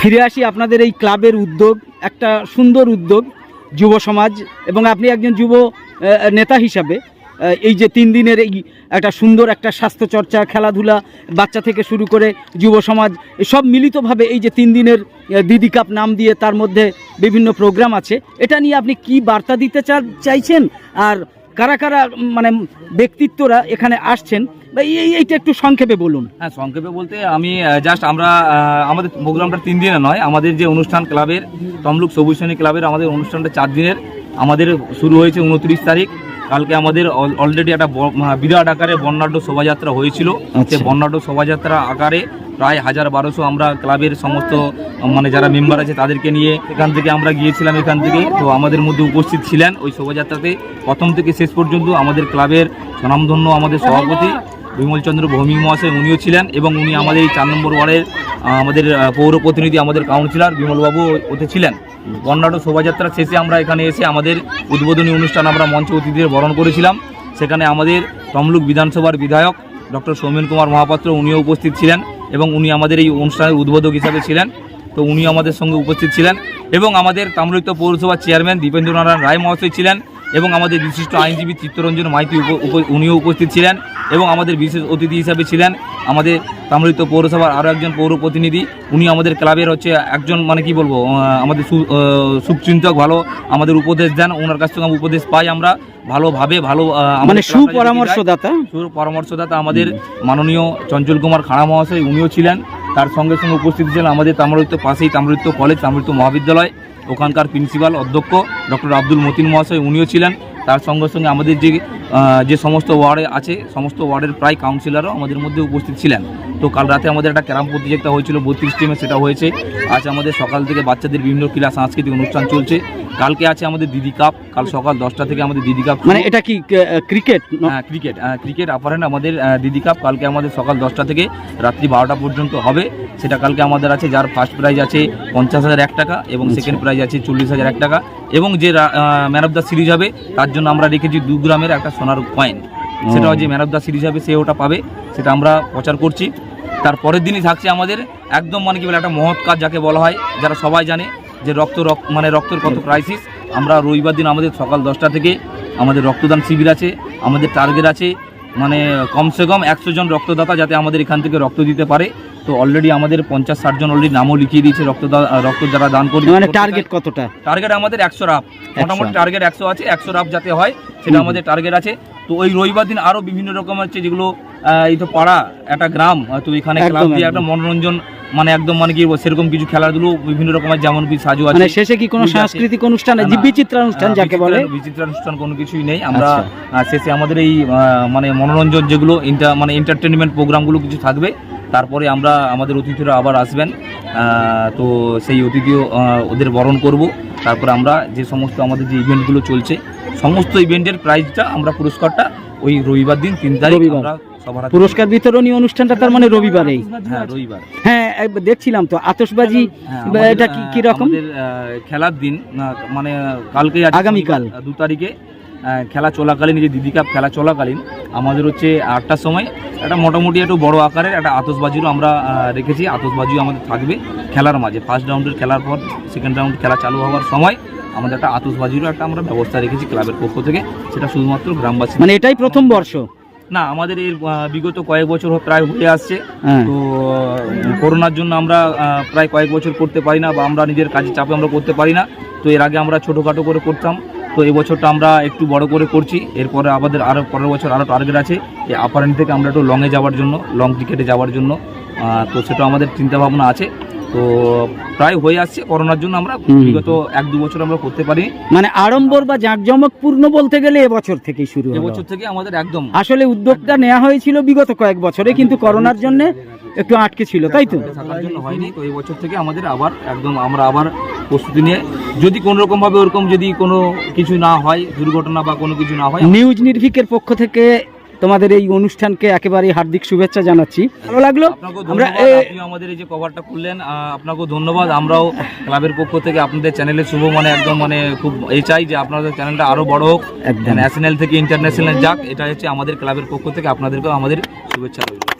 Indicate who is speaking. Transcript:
Speaker 1: ফিরে আসি আপনাদের এই ক্লাবের উদ্যোগ, একটা সুন্দর উদ্যোগ, যুব সমাজ, এবং আপনি একজন যুব নেতা হিসাবে এই যে তিন দিনের এই একটা সুন্দর একটা স্বাস্থ্যচর্চা খেলাধুলা, বাচ্চা থেকে শুরু করে যুব সমাজ সব মিলিতভাবে এই যে তিন দিনের দিদি কাপ নাম দিয়ে তার মধ্যে বিভিন্ন প্রোগ্রাম আছে। এটা নিয়ে আপনি কি বার্তা দিতে চাইছেন? আর কারা কারা মানে ব্যক্তিত্বরা এখানে আসছেন বা এই এইটা একটু সংক্ষেপে বলুন
Speaker 2: হ্যাঁ সংক্ষেপে বলতে আমি জাস্ট আমরা আমাদের প্রোগ্রামটা তিন দিনের নয় আমাদের যে অনুষ্ঠান ক্লাবের তমলুক সবুজ সৈনিক ক্লাবের আমাদের অনুষ্ঠানটা চার দিনের আমাদের শুরু হয়েছে উনত্রিশ তারিখ কালকে আমাদের অলরেডি একটা বিরাট আকারে বর্ণাঢ্য শোভাযাত্রা হয়েছিল
Speaker 1: আচ্ছা।
Speaker 2: সে বর্ণাঢ্য শোভাযাত্রা আকারে প্রায় হাজার বারোশো আমরা ক্লাবের সমস্ত মানে যারা মেম্বার আছে তাদেরকে নিয়ে এখান থেকে আমরা গিয়েছিলাম এখান থেকে। তো আমাদের মধ্যে উপস্থিত ছিলেন ওই শোভাযাত্রাতে। প্রথম থেকে শেষ পর্যন্ত আমাদের ক্লাবের স্বনামধন্য আমাদের সভাপতি বিমল চন্দ্র ভৌমিক মহাশয় উনিও ছিলেন এবং উনি আমাদের এই চার নম্বর ওয়ার্ডের আমাদের পৌর প্রতিনিধি, আমাদের কাউন্সিলর বিমলবাবু ওতে ছিলেন। বর্ণাঢ্য শোভাযাত্রা শেষে আমরা এখানে এসে আমাদের উদ্বোধনী অনুষ্ঠান আমরা মঞ্চ অতিথিদের বরণ করেছিলাম। সেখানে আমাদের তমলুক বিধানসভার বিধায়ক ডক্টর সৌমেন কুমার মহাপাত্র উনিও উপস্থিত ছিলেন। এবং উনি আমাদের এই অনুষ্ঠানের উদ্বোধক হিসাবে ছিলেন। তো উনি আমাদের সঙ্গে উপস্থিত ছিলেন এবং আমাদের তাম্রলিপ্ত পৌরসভার চেয়ারম্যান দীপেন্দ্র নারায়ণ রায় মহাশয় ছিলেন। এবং আমাদের বিশিষ্ট আইনজীবী চিত্তরঞ্জন মাইতি উনিও উপস্থিত ছিলেন এবং আমাদের বিশেষ অতিথি হিসাবে ছিলেন আমাদের তাম্রলিপ্ত পৌরসভার আরও একজন পৌর প্রতিনিধি। উনি আমাদের ক্লাবের হচ্ছে একজন মানে কি বলব আমাদের সুচিন্তক ভালো আমাদের উপদেশ দেন। ওনার কাছ থেকে আমরা উপদেশ পাই আমরা। ভালোভাবে ভালো
Speaker 1: মানে সুপরামর্শদাতা?
Speaker 2: সুপরামর্শদাতা আমাদের মাননীয় চঞ্চল কুমার খাড়া মহাশয় উনিও ছিলেন। তার সঙ্গে সঙ্গে উপস্থিত ছিলেন আমাদের তাম্রলিপ্ত পাশেই তাম্রলিপ্ত কলেজ তাম্রলিপ্ত মহাবিদ্যালয়। ওখানকার প্রিন্সিপাল অধ্যক্ষ ডক্টর আব্দুল মতিন মহাশয় উনিও ছিলেন। তার সঙ্গে সঙ্গে আমাদের যে যে সমস্ত ওয়ার্ডে আছে সমস্ত ওয়ার্ডের প্রায় কাউন্সিলরও আমাদের মধ্যে উপস্থিত ছিলেন। তো কাল রাতে আমাদের একটা ক্যারাম প্রতিযোগিতা হয়েছিল বত্রিশ টিমে সেটা হয়েছে। আজ আমাদের সকাল থেকে বাচ্চাদের বিভিন্ন ক্রীড়া সাংস্কৃতিক অনুষ্ঠান চলছে। কালকে আছে আমাদের দিদি কাপ কাল সকাল দশটা থেকে আমাদের দিদি কাপ
Speaker 1: মানে এটা কি ক্রিকেট
Speaker 2: হ্যাঁ, ক্রিকেট ক্রিকেট আপারেন্ট আমাদের দিদি কাপ কালকে আমাদের সকাল দশটা থেকে রাত্রি বারোটা পর্যন্ত হবে। সেটা কালকে আমাদের আছে যার ফার্স্ট প্রাইজ আছে পঞ্চাশ হাজার এক টাকা এবং
Speaker 1: আচ্ছা।
Speaker 2: সেকেন্ড প্রাইজ আছে চল্লিশ হাজার এক টাকা। এবং যে ম্যান অফ দ্য সিরিজ হবে তার জন্য আমরা রেখেছি দু গ্রামের একটা সোনার কয়েন সেটা যে ম্যান অফ দ্য সিরিজ হবে সে ওটা পাবে সেটা আমরা প্রচার করছি। তার পরের দিনই থাকছে আমাদের একদম মানে কি বলে একটা মহৎ কাজ যাকে বলা হয় যারা সবাই জানে যে রক্ত রক্ত মানে রক্তের কত ক্রাইসিস আমরা রবিবার দিন আমাদের সকাল দশটা থেকে আমাদের রক্তদান শিবির আছে আমাদের টার্গেট আছে মানে কমসে কম একশো জন রক্তদাতা যাতে আমাদের এখান থেকে রক্ত দিতে পারে। তো অলরেডি আমাদের পঞ্চাশ ষাট জন অলরেডি নামও লিখিয়ে দিয়েছে রক্তদা রক্ত যারা দান করবে
Speaker 1: মানে টার্গেট কতটা?
Speaker 2: টার্গেট আমাদের একশো রাপ মোটামুটি টার্গেট একশো আছে একশো রাপ যাতে হয় সেটা আমাদের টার্গেট আছে। তো ওই রবিবার দিন আরও বিভিন্ন রকম হচ্ছে যেগুলো এই তো পাড়া একটা গ্রাম তো এখানে
Speaker 1: একদম,
Speaker 2: ক্লাব দিয়ে একটা মনোরঞ্জন মানে একদম মানে কি সেরকম কিছু খেলাধুলো বিভিন্ন রকমের যেমন কি সাজু আছে।
Speaker 1: মানে শেষে কি কোনো সাংস্কৃতিক অনুষ্ঠান
Speaker 2: না।
Speaker 1: বিচিত্র অনুষ্ঠান যাকে বলে?
Speaker 2: বিচিত্রা- বিচিত্রা অনুষ্ঠান কোনো কিছুই নেই। আমরা
Speaker 1: আচ্ছা।
Speaker 2: শেষে আমাদের এই মানে মনোরঞ্জন যেগুলো ইন্টার মানে এন্টারটেনমেন্ট প্রোগ্রামগুলো কিছু থাকবে তারপরে আমরা আমাদের অতিথিরা আবার আসবেন। তো সেই অতিথিও ওদের বরণ করব। তারপরে আমরা যে সমস্ত আমাদের যে ইভেন্টগুলো চলছে সমস্ত ইভেন্টের প্রাইজটা আমরা পুরস্কারটা ওই রবিবার দিন তিন তারিখ আমরা
Speaker 1: পুরস্কার বিতরণী অনুষ্ঠানটা তার মানে রবিবারেই।
Speaker 2: হ্যাঁ রবিবার।
Speaker 1: হ্যাঁ দেখছিলাম তো আতশবাজি
Speaker 2: হ্যাঁ,
Speaker 1: এটা কি রকম?
Speaker 2: খেলার দিন মানে কালকে
Speaker 1: আগামীকাল।
Speaker 2: দু তারিখে খেলা চলাকালীন যে দিদি কাপ খেলা চলাকালীন আমাদের হচ্ছে আটটার সময় একটা মোটামুটি একটু বড় আকারের একটা আতসবাজিরও আমরা রেখেছি আতসবাজিও আমাদের থাকবে খেলার মাঝে। ফার্স্ট রাউন্ডের খেলার পর সেকেন্ড রাউন্ড খেলা চালু হওয়ার সময় আমাদের একটা আতসবাজিরও একটা আমরা ব্যবস্থা রেখেছি ক্লাবের পক্ষ থেকে সেটা শুধুমাত্র গ্রামবাসী
Speaker 1: মানে এটাই প্রথম বর্ষ?
Speaker 2: না আমাদের এর বিগত কয়েক বছর প্রায় হয়ে আসছে।
Speaker 1: হ্যাঁ।
Speaker 2: তো করোনার জন্য আমরা প্রায় কয়েক বছর করতে পারি না বা আমরা নিজের কাজের চাপে আমরা করতে পারি না। তো এর আগে আমরা ছোটোখাটো করে করতাম। তো এই বছরটা আমরা একটু বড় করে করছি। এরপরে আমাদের আরও পরের বছর আরও টার্গেট আছে। এই আপারেন্ট থেকে আমরা একটু লংয়ে যাওয়ার জন্য লং ক্রিকেটে যাওয়ার জন্য। তো সেটা আমাদের চিন্তা ভাবনা আছে। তো প্রায় হয়ে আসছে করোনার জন্য আমরা বিগত এক দু বছর আমরা করতে পারি।
Speaker 1: মানে আড়ম্বর বা জাঁকজমকপূর্ণ বলতে গেলে এবছর থেকেই শুরু
Speaker 2: এবছর থেকে আমাদের একদম।
Speaker 1: আসলে উদ্যোগটা নেওয়া হয়েছিল বিগত কয়েক বছরে কিন্তু করোনার জন্য একটু আটকে ছিল তাই তো?
Speaker 2: থাকার জন্য হয়নি তো এই বছর থেকে আমাদের আবার একদম আমরা আবার প্রস্তুতি নিয়ে যদি কোনো রকম ভাবে ওরকম যদি কোনো কিছু না হয় দুর্ঘটনা বা কোনো কিছু না হয়
Speaker 1: নিউজ নির্ভিকের পক্ষ থেকে তোমাদের এই অনুষ্ঠানকে একেবারে হার্দিক শুভেচ্ছা জানাচ্ছি। ভালো লাগল? আমরা
Speaker 2: আপনি আমাদের এই যে কভারটা করলেন আপনাকেও ধন্যবাদ। আমরাও ক্লাবের পক্ষ থেকে আপনাদের চ্যানেলে শুভ মানে একদম মানে খুব এই চাই যে আপনাদের চ্যানেলটা আরও বড় হোক। ন্যাশনাল থেকে ইন্টারন্যাশনাল যাক এটা হচ্ছে আমাদের ক্লাবের পক্ষ থেকে আপনাদেরকেও আমাদের শুভেচ্ছা রইল।